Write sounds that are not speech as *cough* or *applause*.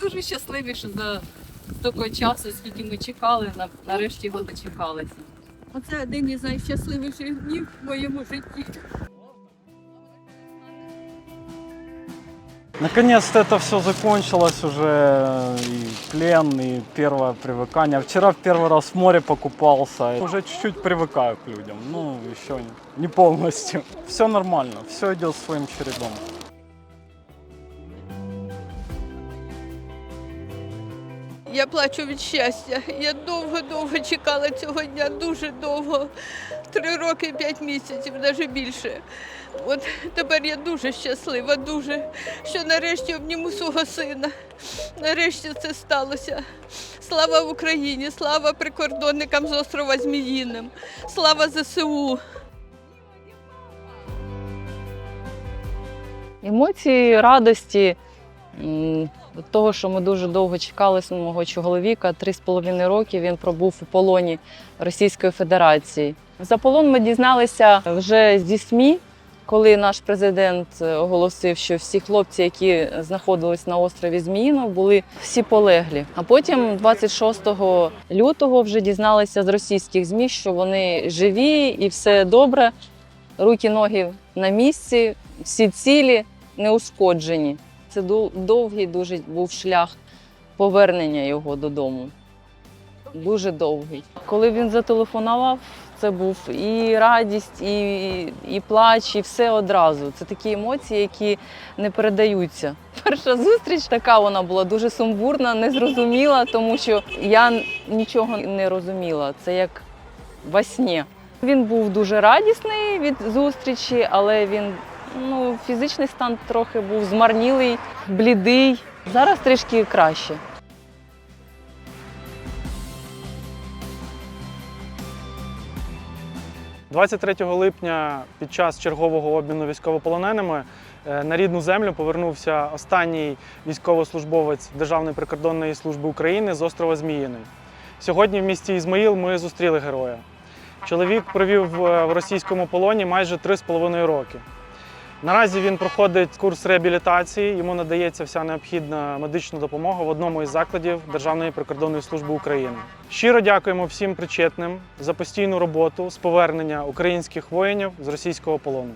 Дуже щасливі, що за стільки часу, скільки ми чекали, на- нарешті його дочекалися. Оце один із найщасливіших днів в моєму житті. Наконец-то это все закончилось уже, и плен, и первое привыкание. Вчера в первый раз в море покупался, уже чуть-чуть привыкаю к людям, ну еще не, не полностью. Все нормально, все идет своим чередом. Я плачу від щастя. Я довго-довго чекала цього дня, дуже довго. Три роки, п'ять місяців, навіть більше. От тепер я дуже щаслива, дуже, що нарешті обніму свого сина. Нарешті це сталося. Слава Україні, слава прикордонникам з острова Зміїним, слава ЗСУ. Емоції радості того, що ми дуже довго чекали мого чоловіка. Три з половиною роки він пробув у полоні Російської Федерації. За полон ми дізналися вже зі СМІ, коли наш президент оголосив, що всі хлопці, які знаходились на острові Зміїно, були всі полеглі. А потім, 26 лютого, вже дізналися з російських ЗМІ, що вони живі і все добре. Руки, ноги на місці, всі цілі, неушкоджені. Це довгий дуже був шлях повернення його додому. Дуже довгий. Коли він зателефонував, це був і радість, і, і плач, і все одразу. Це такі емоції, які не передаються. *laughs* Перша зустріч така вона була дуже сумбурна, незрозуміла, тому що я нічого не розуміла. Це як во сні. Він був дуже радісний від зустрічі, але він ну, фізичний стан трохи був змарнілий, блідий. Зараз трішки краще. – 23 липня під час чергового обміну військовополоненими е, на рідну землю повернувся останній військовослужбовець Державної прикордонної служби України з острова Зміїний. Сьогодні в місті Ізмаїл ми зустріли героя. Чоловік провів е, в російському полоні майже 3,5 роки. Наразі він проходить курс реабілітації, йому надається вся необхідна медична допомога в одному із закладів Державної прикордонної служби України. Щиро дякуємо всім причетним за постійну роботу з повернення українських воїнів з російського полону.